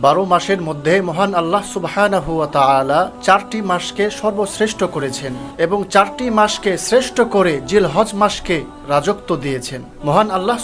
বারো মাসের মধ্যে মহান আল্লাহ সুবহানাহু ওয়া চারটি মাসকে সর্বশ্রেষ্ঠ করেছেন এবং চারটি মাসকে শ্রেষ্ঠ করে জিল হজ মাসকে রাজত্ব দিয়েছেন। মহান আল্লাহ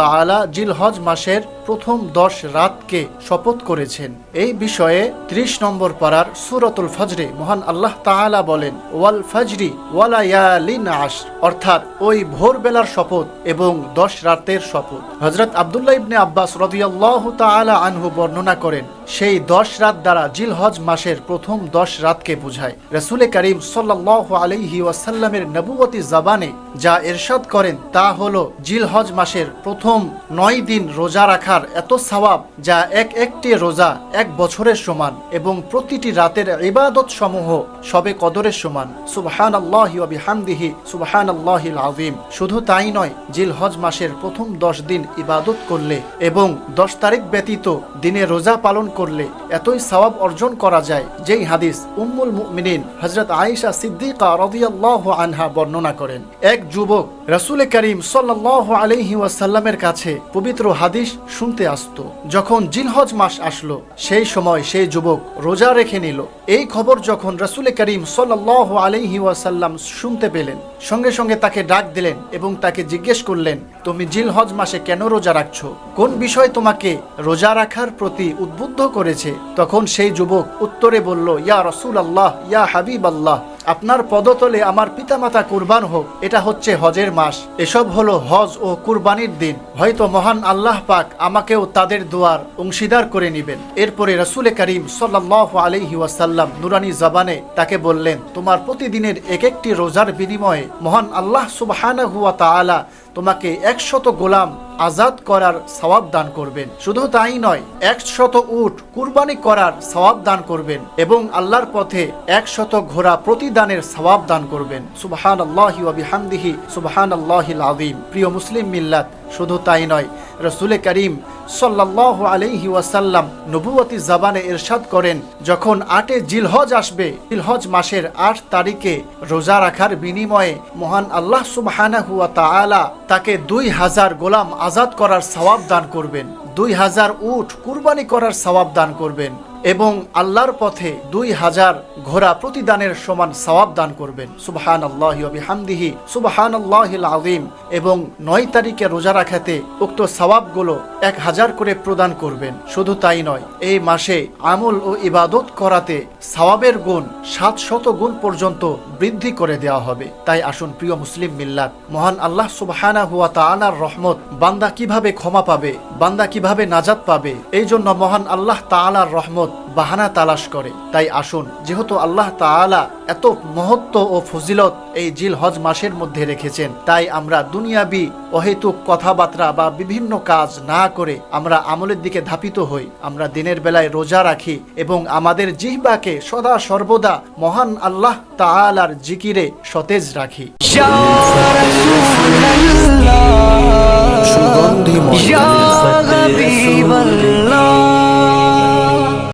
তাআলা জিল হজ মাসের প্রথম দশ রাতকে শপথ করেছেন। এই বিষয়ে ত্রিশ নম্বর পাড়ার সুরতুল ফজরে মহান আল্লাহ তাআলা বলেন, ওয়াল ফজরি ওয়ালা ইয়ালিন আশ অর্থাৎ ওই ভোরবেলার শপথ এবং দশ রাতের শপথ। হজরত আবদুল্লাহ ইবনে আব্বাস রদিয়াল্লাহু তাআলা আনহু বর্ণনা করেন সেই দশ রাত দ্বারা জিল হজ মাসের প্রথম দশ রাতকে বোঝায়। রসুলে করিম সাল্লাহ আলাইহি ওয়াসাল্লামের নবুয়তি জাবানে যা এরশাদ করেন তা হল জিল হজ মাসের প্রথম নয় দিন রোজা রাখার এত সওয়াব যা এক একটি রোজা এক বছরের সমান এবং প্রতিটি রাতের ইবাদত সমূহ সবে কদরের সমান। সুবহান আল্লাহি বিহামদিহি সুবহান আল্লাহিল আযীম। শুধু তাই নয় জিল হজ মাসের প্রথম দশ দিন ইবাদত করলে এবং দশ তারিখ ব্যতীত দিনে রোজা পালন Corley. এতই সওয়াব অর্জন করা যায়, যেই হাদিস উম্মুল মুমিনিন হজরত আয়েশা সিদ্দিকা রাদিয়াল্লাহু আনহা বর্ণনা করেন। এক যুবক রাসূল করিম সাল্লাল্লাহু আলাইহি ওয়াসাল্লামের কাছে পবিত্র হাদিস শুনতে আসতো। যখন জিলহজ মাস আসলো, সেই সময় সেই যুবক রোজা রেখে নিল। এই খবর যখন রাসূল করিম সাল্লাল্লাহু আলাইহি ওয়াসাল্লাম শুনতে পেলেন, সঙ্গে সঙ্গে তাকে ডাক দিলেন এবং তাকে জিজ্ঞেস করলেন, তুমি জিলহজ মাসে কেন রোজা রাখছো? কোন বিষয় তোমাকে রোজা রাখার প্রতি উদ্বুদ্ধ করেছে? তখন সেই যুবক উত্তরে বলল, ইয়া রসুল আল্লাহ ইয়া হাবিব আল্লাহ আপনার পদতলে আমার পিতামাতা কুরবান হোক, এটা হচ্ছে হজের মাস। এসব হলো হজ ও কুরবানির দিন। হয়তো মহান আল্লাহ পাক আমাকেও তাদের দোয়ার অংশীদার করে নেবেন। এরপরে রসুল করিম সাল্লাহ আলহি ওয়াসাল্লাম নুরানি জবানে তাকে বললেন, তোমার প্রতিদিনের এক একটি রোজার বিনিময়ে মহান আল্লাহ সুবহানা হুয়া তাআলা তোমাকে একশত গোলাম আজাদ করার সওয়াব দান করবেন। শুধু তাই নয়, একশত উট কুরবানি করার সওয়াব দান করবেন এবং আল্লাহর পথে একশত ঘোড়া প্রতিদানের সওয়াব দান করবেন। সুবহান আল্লাহি বিহামদিহি সুবহান আল্লাহিল আদিম প্রিয় মুসলিম মিল্লাত, শুধু তাই নয়, রসুলে করিম সাল্লাহ আলাইহি ওয়াসাল্লাম নবুয়তি জাবানে ইরশাদ করেন, যখন আটে জিলহজ আসবে, জিলহজ মাসের আট তারিখে রোজা রাখার বিনিময়ে মহান আল্লাহ সুবহানাহু ওয়া তাআলা তাকে দুই হাজার গোলাম আজাদ করার সওয়াব দান করবেন, দুই হাজার উঠ কুরবানি করার সওয়াব দান করবেন এবং আল্লাহর পথে দুই হাজার ঘোড়া প্রতিদানের সমান সওয়াব দান করবেন। সুবহান আল্লাহ বিহামদিহি সুবহান আল্লাহিল আযীম এবং নয় তারিখে রোজা রাখাতে উক্ত সওয়াবগুলো এক হাজার করে প্রদান করবেন। শুধু তাই নয়, এই মাসে আমল ও ইবাদত করাতে সওয়াবের গুণ সাত শত গুণ পর্যন্ত বৃদ্ধি করে দেওয়া হবে। তাই আসুন, প্রিয় মুসলিম মিল্লাত, মহান আল্লাহ সুবাহানা হুয়া তালার রহমত বান্দা কীভাবে ক্ষমা পাবে, বান্দা কীভাবে নাজাত পাবে এই জন্য মহান আল্লাহ তালার রহমত বাহানা তালাশ করে। তাই আসুন, যেহেতু আল্লাহ তাআলা এত মহত্ব ও ফজিলত এই জিল হজ মাসের মধ্যে রেখেছেন, তাই আমরা দুনিয়াবি অহেতুক কথাবার্তা বা বিভিন্ন কাজ না করে আমরা আমলের দিকে ধাপিত হই। আমরা দিনের বেলায় রোজা রাখি এবং আমাদের জিহ্বাকে সদা সর্বদা মহান আল্লাহ তাআলার জিকিরে সতেজ রাখি।